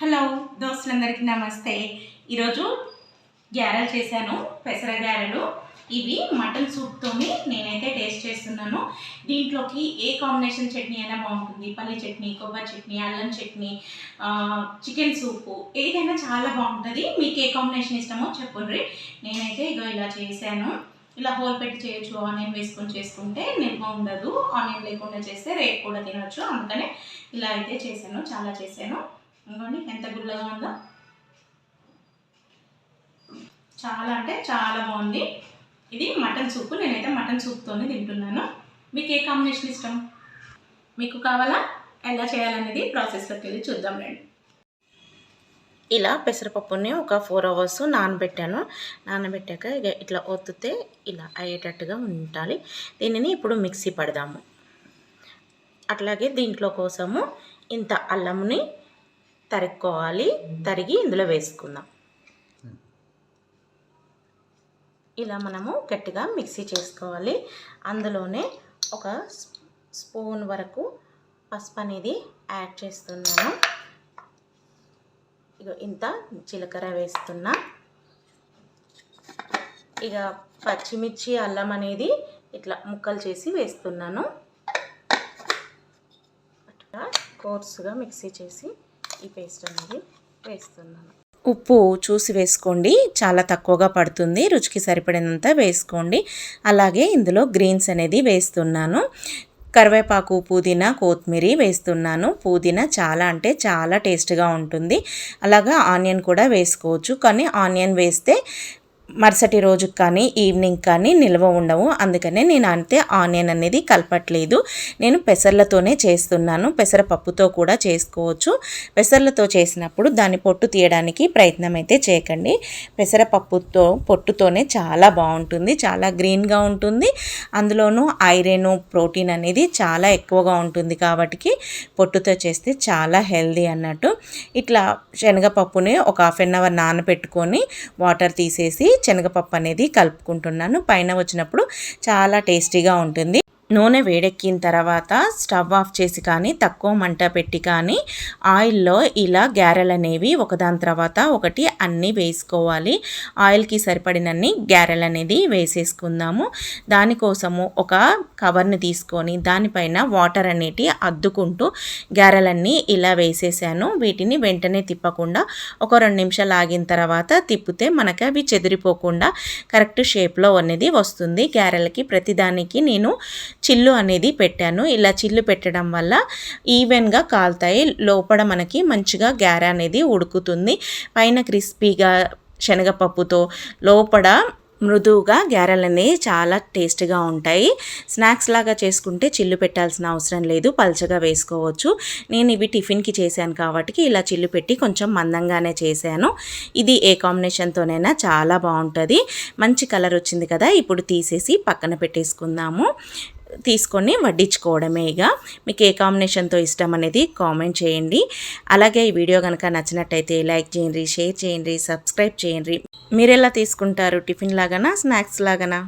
Hello దోస్తులందరికీ నమస్తే. ఈరోజు గ్యారెలు చేశాను పెసర గ్యారెలు ఇవి మటన్ సూప్తోని నేనైతే టేస్ట్ చేస్తున్నాను. దీంట్లోకి ఏ కాంబినేషన్ చట్నీ అయినా బాగుంటుంది. పల్లి చట్నీ కొబ్బరి చట్నీ అల్లం చట్నీ చికెన్ సూపు ఏదైనా చాలా బాగుంటుంది. మీకు ఏ కాంబినేషన్ ఇష్టమో చెప్పండి. నేనైతే ఇగో ఇలా చేశాను. ఇలా హోల్ పెట్టి చేయొచ్చు ఆనియన్ వేసుకొని చేసుకుంటే నిల్వ ఉండదు. ఆనియన్ లేకుండా చేస్తే రేపు కూడా తినొచ్చు. అందుకనే ఇలా అయితే చేశాను చాలా చేశాను. ఇంకోండి ఎంత గుల్లగా ఉందో. చాలా అంటే చాలా బాగుంది. ఇది మటన్ సూప్. నేనైతే మటన్ సూప్తోనే తింటున్నాను. మీకు ఏ కాంబినేషన్ ఇష్టం? మీకు కావాలా? ఎలా చేయాలనేది ప్రాసెస్లోకి వెళ్ళి చూద్దాం రండి. ఇలా పెసరపప్పుని ఒక ఫోర్ అవర్స్ నానబెట్టాను. నానబెట్టాక ఇక ఇట్లా ఒత్తితే ఇలా అయ్యేటట్టుగా ఉండాలి. దీనిని ఇప్పుడు మిక్సీ పడదాము. అట్లాగే దీంట్లో కోసము ఇంత అల్లంని తరుక్కోవాలి తరిగి ఇందులో వేసుకుందాం. ఇలా మనము గట్టిగా మిక్సీ చేసుకోవాలి. అందులోనే ఒక స్పూన్ వరకు పసుపు అనేది యాడ్ చేస్తున్నాను. ఇక ఇంత జీలకర్ర వేస్తున్నా. ఇక పచ్చిమిర్చి అల్లం అనేది ఇట్లా ముక్కలు చేసి వేస్తున్నాను. అట్లా కోర్సుగా మిక్సీ చేసి ఈ పేస్ట్ అనేది వేస్తున్నాను. ఉప్పు చూసి వేసుకోండి. చాలా తక్కువగా పడుతుంది. రుచికి సరిపడినంత వేసుకోండి. అలాగే ఇందులో గ్రీన్స్ అనేది వేస్తున్నాను. కరివేపాకు పుదీనా కొత్తిమీర వేస్తున్నాను. పుదీనా చాలా అంటే చాలా టేస్ట్గా ఉంటుంది. అలాగా ఆనియన్ కూడా వేసుకోవచ్చు. కానీ ఆనియన్ వేస్తే మరుసటి రోజుకి కానీ ఈవినింగ్ కానీ నిల్వ ఉండవు. అందుకనే నేను అంతే ఆనియన్ అనేది కలపట్లేదు. నేను పెసర్లతోనే చేస్తున్నాను. పెసరపప్పుతో కూడా చేసుకోవచ్చు. పెసర్లతో చేసినప్పుడు దాన్ని పొట్టు తీయడానికి ప్రయత్నం అయితే చేయకండి. పెసరపప్పుతో పొట్టుతోనే చాలా బాగుంటుంది. చాలా గ్రీన్గా ఉంటుంది. అందులోనూ ఐరన్ ప్రోటీన్ అనేది చాలా ఎక్కువగా ఉంటుంది కాబట్టి పొట్టుతో చేస్తే చాలా హెల్దీ అన్నట్టు. ఇట్లా శనగపప్పుని ఒక హాఫ్ అన్ అవర్ నానబెట్టుకొని వాటర్ తీసేసి శనగపప్పు అనేది కలుపుకుంటున్నాను. పైన వచ్చినప్పుడు చాలా టేస్టీగా ఉంటుంది. నూనె వేడెక్కిన తర్వాత స్టవ్ ఆఫ్ చేసి కానీ తక్కువ మంట పెట్టి కానీ ఆయిల్లో ఇలా గ్యారెలు అనేవి ఒకదాని తర్వాత ఒకటి అన్నీ వేసుకోవాలి. ఆయిల్కి సరిపడినన్ని గ్యారెలు అనేది వేసేసుకుందాము. దానికోసము ఒక కవర్ని తీసుకొని దానిపైన వాటర్ అనేటి అద్దుకుంటూ గ్యారెలన్నీ ఇలా వేసేసాను. వీటిని వెంటనే తిప్పకుండా ఒక రెండు నిమిషాలు ఆగిన తర్వాత తిప్పితే మనకి అవి చెదిరిపోకుండా కరెక్ట్ షేప్లో అనేది వస్తుంది. గ్యారెలకి ప్రతిదానికి నేను చిల్లు అనేది పెట్టాను. ఇలా చిల్లు పెట్టడం వల్ల ఈవెన్గా కాలుతాయి. లోపల మనకి మంచిగా గ్యార అనేది ఉడుకుతుంది. పైన క్రిస్పీగా శనగపప్పుతో లోపల మృదువుగా గ్యారెలు అనేవి చాలా టేస్ట్గా ఉంటాయి. స్నాక్స్ లాగా చేసుకుంటే చిల్లు పెట్టాల్సిన అవసరం లేదు. పల్చగా వేసుకోవచ్చు. నేను ఇవి టిఫిన్కి చేశాను కాబట్టి ఇలా చిల్లు పెట్టి కొంచెం మందంగానే చేశాను. ఇది ఏ కాంబినేషన్తోనైనా చాలా బాగుంటుంది. మంచి కలర్ వచ్చింది కదా ఇప్పుడు తీసేసి పక్కన పెట్టేసుకుందాము. తీసుకొని వడ్డించుకోవడమే ఇక. మీకు ఏ కాంబినేషన్తో ఇష్టం అనేది కామెంట్ చేయండి. అలాగే ఈ వీడియో కనుక నచ్చినట్టయితే లైక్ చేయండి షేర్ చేయండి సబ్స్క్రైబ్ చేయండి. మీరు ఎలా తీసుకుంటారు? టిఫిన్ లాగానా స్నాక్స్ లాగానా?